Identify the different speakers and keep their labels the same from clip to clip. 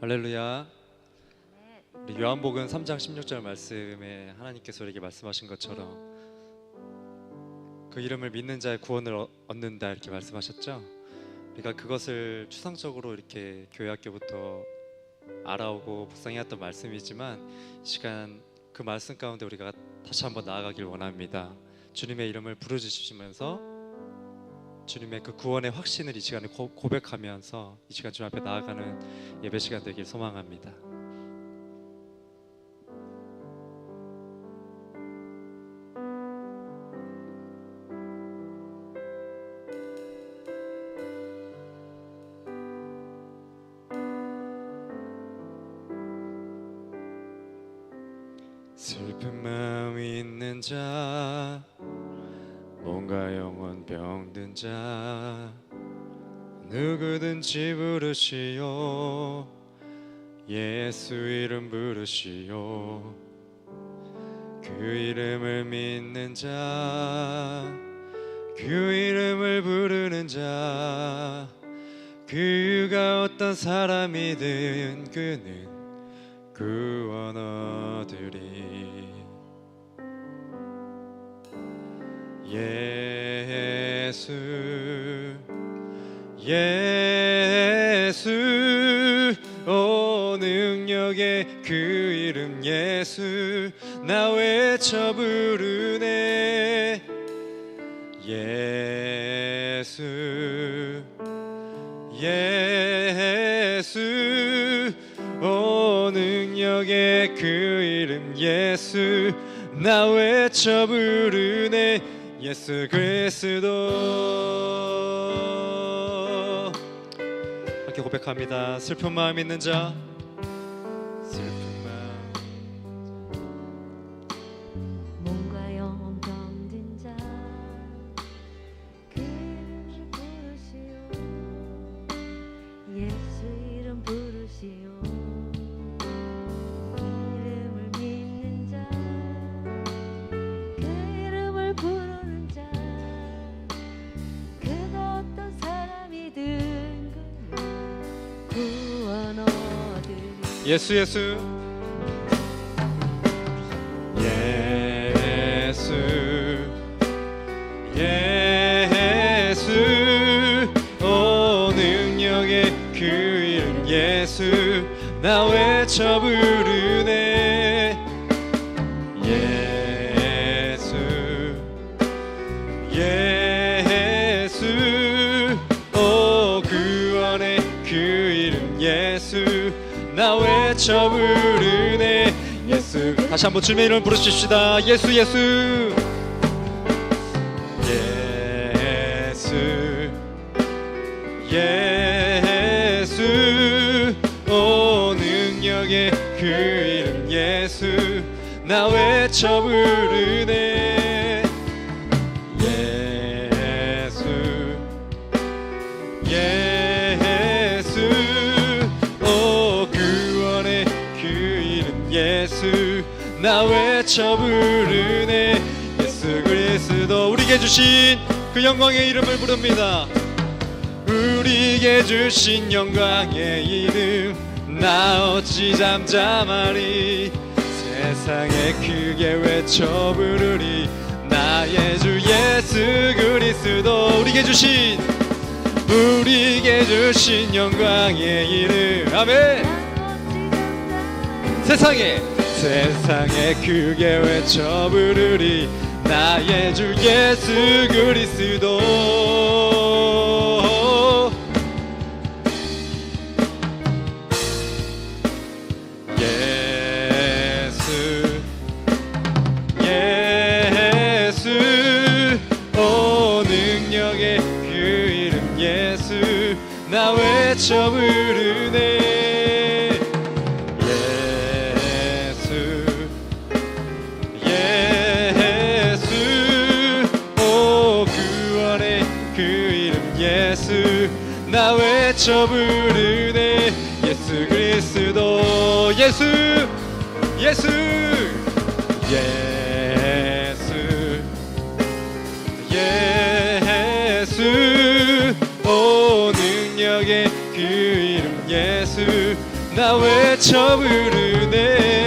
Speaker 1: 할렐루야. 우리 요한복음 3장 16절 말씀에 하나님께서 우리에게 말씀하신 것처럼 그 이름을 믿는 자의 구원을 얻- 얻는다 이렇게 말씀하셨죠. 우리가 그것을 추상적으로 이렇게 교회 학교부터 알아오고 묵상해왔던 말씀이지만 이 시간 그 말씀 가운데 우리가 다시 한번 나아가길 원합니다. 주님의 이름을 부르짖으시면서 주님의 그 구원의 확신을 이 시간에 고, 고백하면서 이 시간 주님 앞에 나아가는 예배 시간 되길 소망합니다. 자 누구든지 부르시오. 예수 이름 부르시오. 그 이름을 믿는 자 그 이름을 부르는 자 그가 어떤 사람이든 그는 구원 얻으리 예수 예수 오 능력의 그 이름 예수 나 외쳐 부르네. 예수 예수 오 능력의 그 이름 예수 나 외쳐 부르네 예수 그리스도. 함께 고백합니다. 슬픈 마음 있는 자
Speaker 2: 예수
Speaker 1: 예수. 예수. 예수. 오 능력의 그 이름 예수. 나 외쳐 부르네 외쳐 부르네 예수. 다시 한번 주님의 이름 부르십시다. 예수 예수. 예수. 예수. 오 능력의 그 이름 예수. 나 외쳐 부르네 나 외쳐 부르네. 예수 그리스도 우리에게 주신 그 영광의 이름을 부릅니다. 우리에게 주신 영광의 이름 나 어찌 잠잠하리? 세상에 크게 외쳐 부르리? 나의 주 예수 그리스도 우리에게 주신 우리에게 주신 영광의 이름. 아멘. 세상에 세상에 크게 외쳐 부르리? 나의 주 예수 그리스도. 예수 예수 오 능력의 그 이름 예수. 나 외쳐 부르네 나 외쳐 부르네 예수 그리스도 예수 예수 예수 예수. 오 능력의 그 이름 예수. 나 외쳐 부르네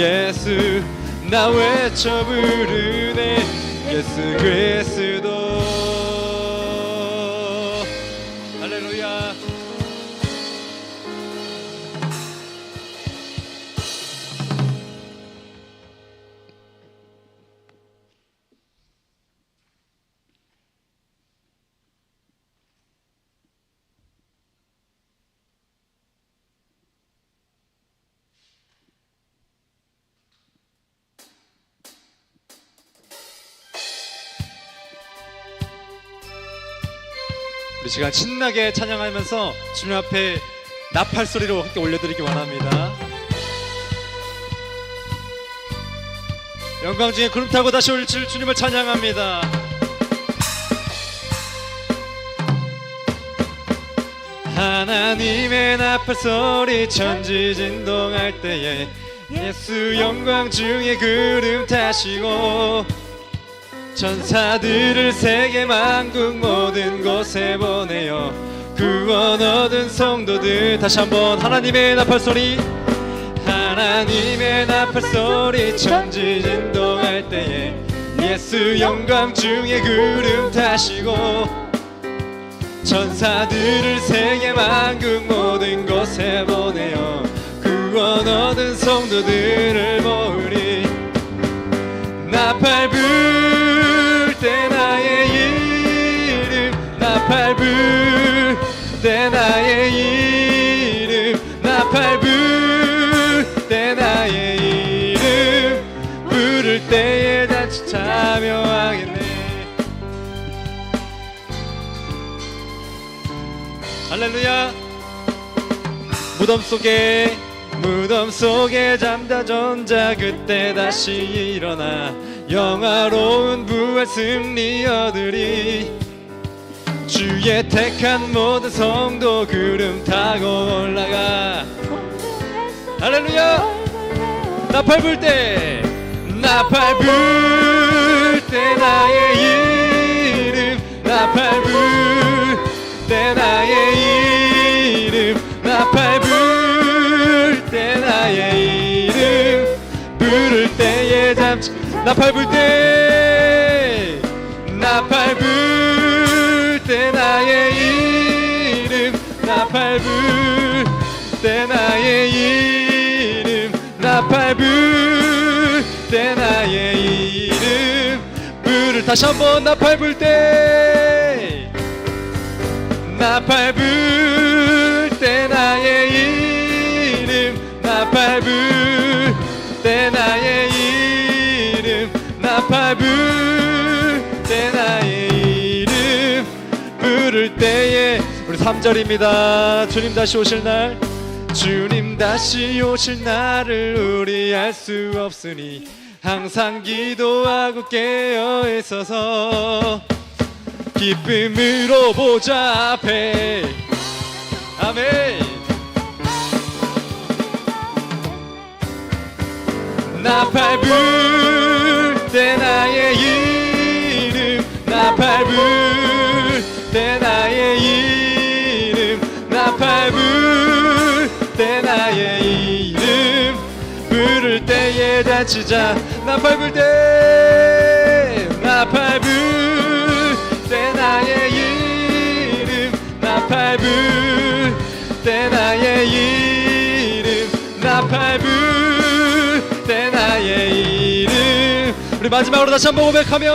Speaker 1: 예수 나 외쳐 부르네. 예수 그리스도 시간 신나게 찬양하면서 주님 앞에 나팔 소리로 함께 올려드리기 원합니다. 영광 중에 구름 타고 다시 올 주- 주님을 찬양합니다. 하나님의 나팔 소리 천지 진동할 때에 예수 영광 중에 구름 타시고 천사들을 세계 만국 모든 곳에 보내요. 구원 얻은 성도들 다시 한번 하나님의 나팔 소리. 하나님의 나팔 소리 천지 진동할 때에 예수 영광 중에 구름 타시고 천사들을 세계 만국 모든 곳에 보내요. 구원 얻은 성도들을 모으리 때 나의 이름 나팔 불때 나의 이름 나팔 불때 나의 이름 부를 때에 같이 참여하겠네. 할렐루야. 무덤 속에 무덤 속에 잠자던 자 그때 다시 일어나 영화로운 부활 승리 얻으리 주의 택한 모든 성도 구름 타고 올라가. 할렐루야! 나팔 불 때 나팔 불 때 나의 이름 나팔 불 때 나의 나팔 불 때 나팔 불 때 나의 이름 나팔 불 때 나의 이름 나팔 불 때 나의 이름. 불을 다시 한번 나팔 불 때 나팔 불 때 나의 이름 나팔 불 때 나의 3절입니다. 주님 다시 오실 날. 주님 다시 오실 날을 우리 알 수 없으니 항상 기도하고 깨어 있어서 기쁨으로 보자 앞에. 아멘. 나팔 불때 나의 이름 나팔 불 나의 이름 부를 때에 다치자. 나팔 불때 나팔 불때 나의 이름. 나팔 불때 나의 이름. 나팔 불때 나의 이름. 우리 마지막으로 다시 한번 고백하며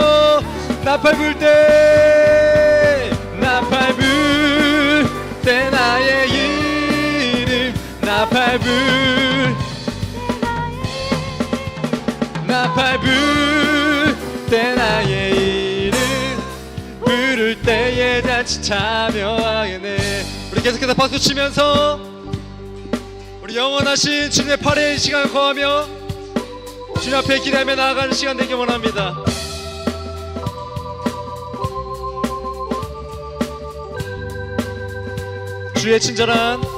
Speaker 1: 나팔 불때 나팔 불 나팔 불때 나의 이름 부를 때에 같이 참여하겠네. 우리 계속해서 박수 치면서 우리 영원하신 주님의 팔에 시간을 거하며 주님 앞에 기대하며 나아가는 시간 되기 원합니다. 주의 친절한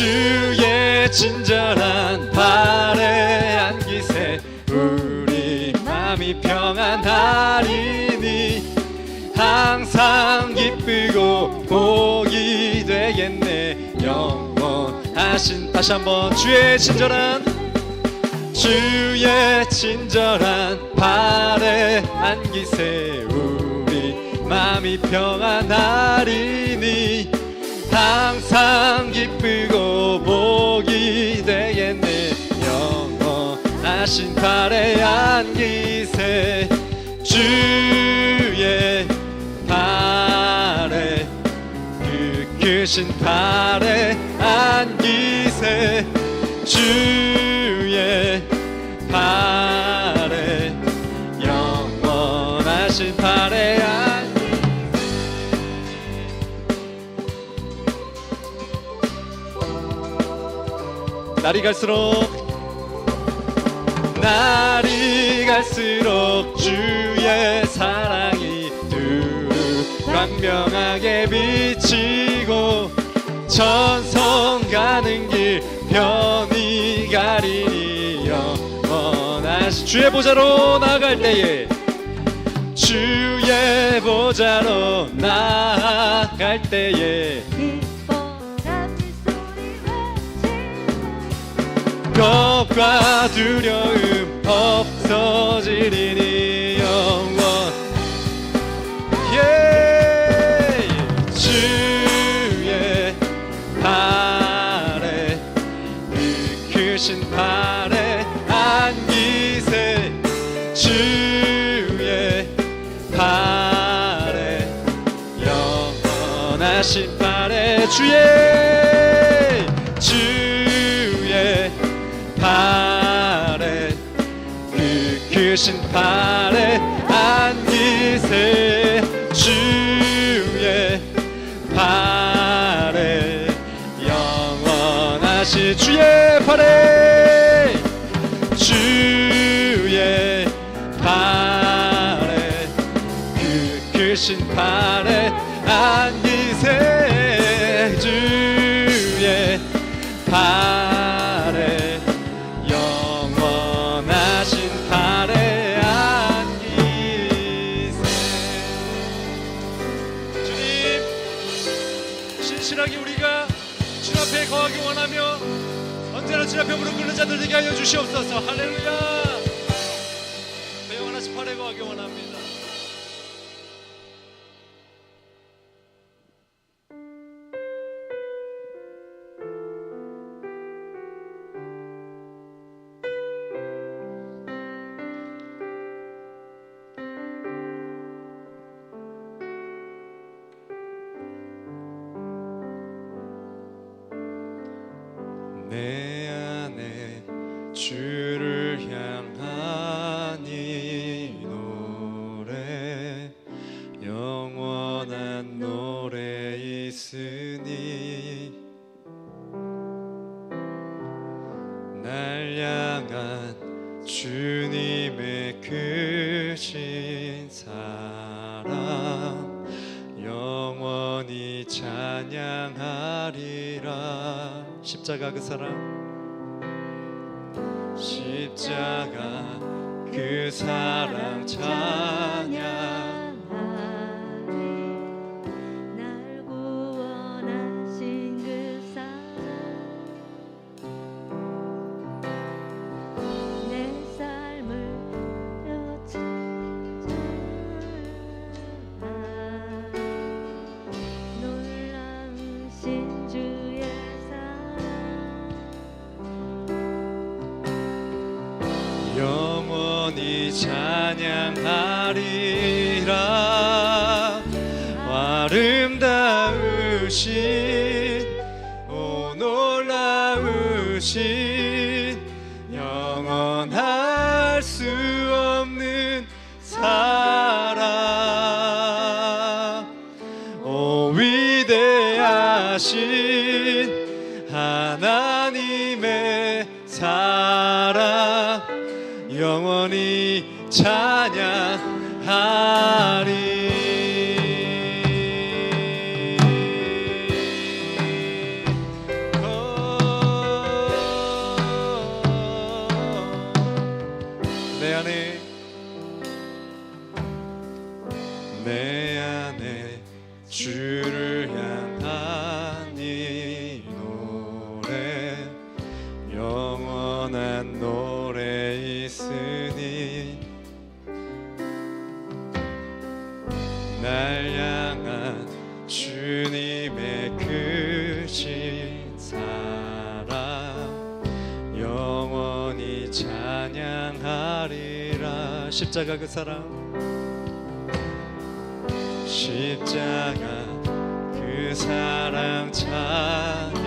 Speaker 1: 주의 친절한 발에 안기세. 우리 마음이 평안하리니 항상 기쁘고 복이 되겠네. 영원하신 다시 한번 주의 친절한 주의 친절한 발에 안기세. 우리 마음이 평안하리니 항상 기쁘고 복이 되겠네. 영원하신 발에 안기세. 주의 발에 그 크신 발에 안기세. 주의 날이 갈수록 날이 갈수록 주의 사랑이 두루 광명하게 비치고 천성 가는 길 편히 가리니 영원하신 주의 보좌로 나갈 때에 주의 보좌로 나갈 때에 겁과 두려움 없어지리니 영원. 예! 주의 발에 그 크신 발에 안기세. 주의 발에 영원하신 발에 주의 발에 안기세 주의 발에 영원하신 주의 발에 하여 주시옵소서. 할렐루야 주님의 크신 사랑 영원히 찬양하리라. 십자가 그 사랑 십자가 그 사랑 찬양 영원히 찬양하리라 십자가 그 사랑 십자가 그 사랑 참.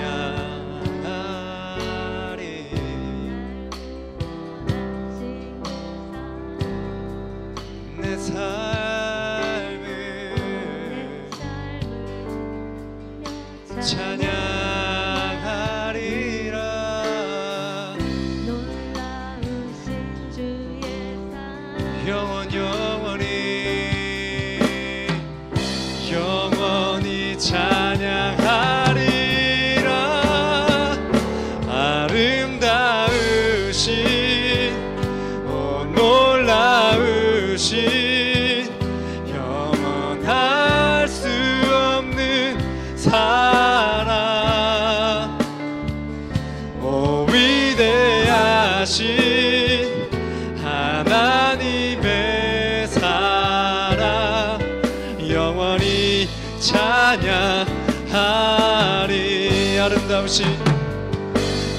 Speaker 1: 아름다우신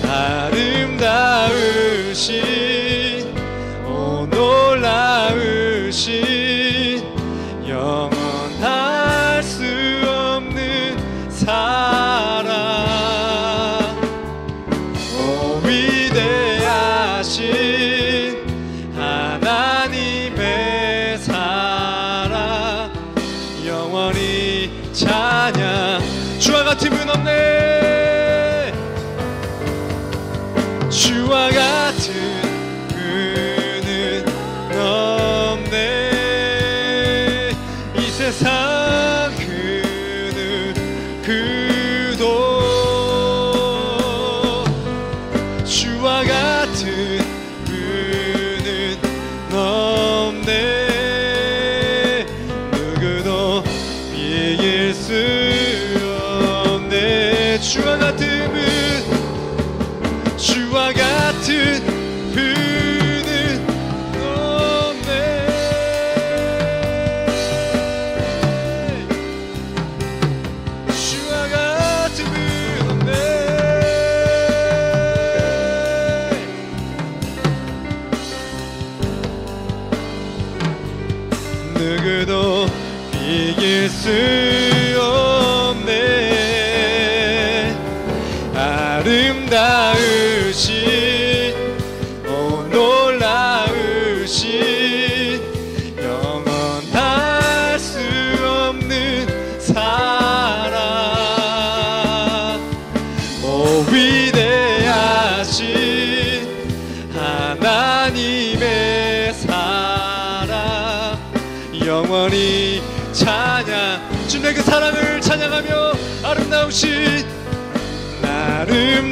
Speaker 1: 아름다우신 오 놀라우신 영원할 수 없는 사랑. 오 위대하신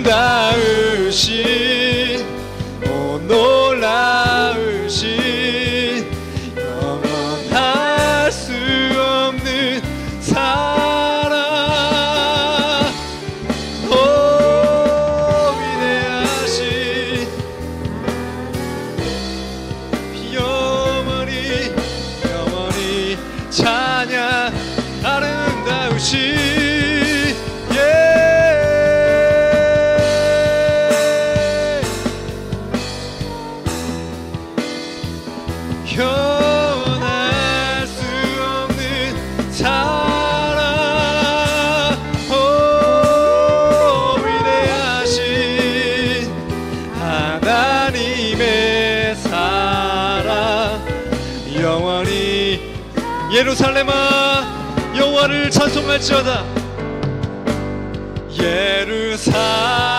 Speaker 1: 아름다우신 오 놀라우신 영원할 수 없는 사랑. 오 위대하신 영원히 영원히 찬양 아름다우신 예루살렘아 여호와를 찬송할지어다. 예루살렘.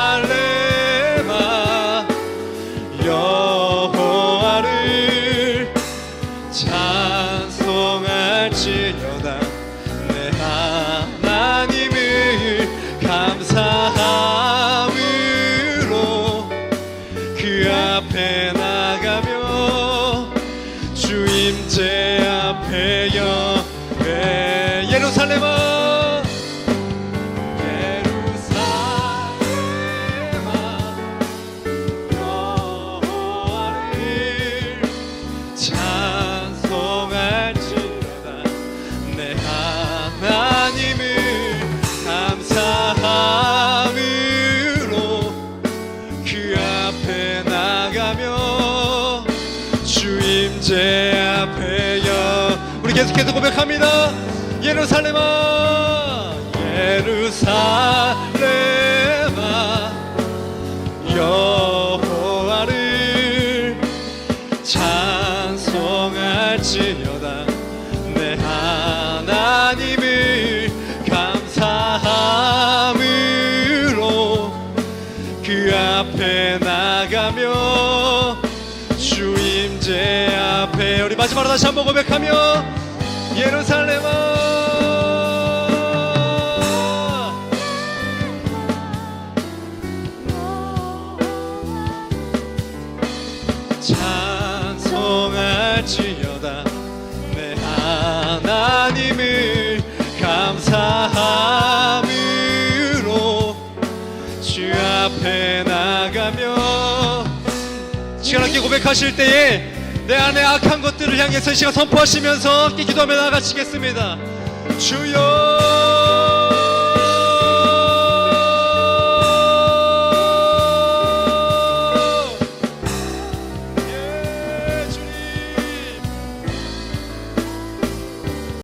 Speaker 1: 계속해서 고백합니다. 예루살렘아 예루살렘아 감사함으로 그 마지막으로 다시 한번 고백하며 고백하실 때에 내 안에 악한 것들을 향해서 이 시간 선포하시면서 함께 기도하며 나아가시겠습니다. 주여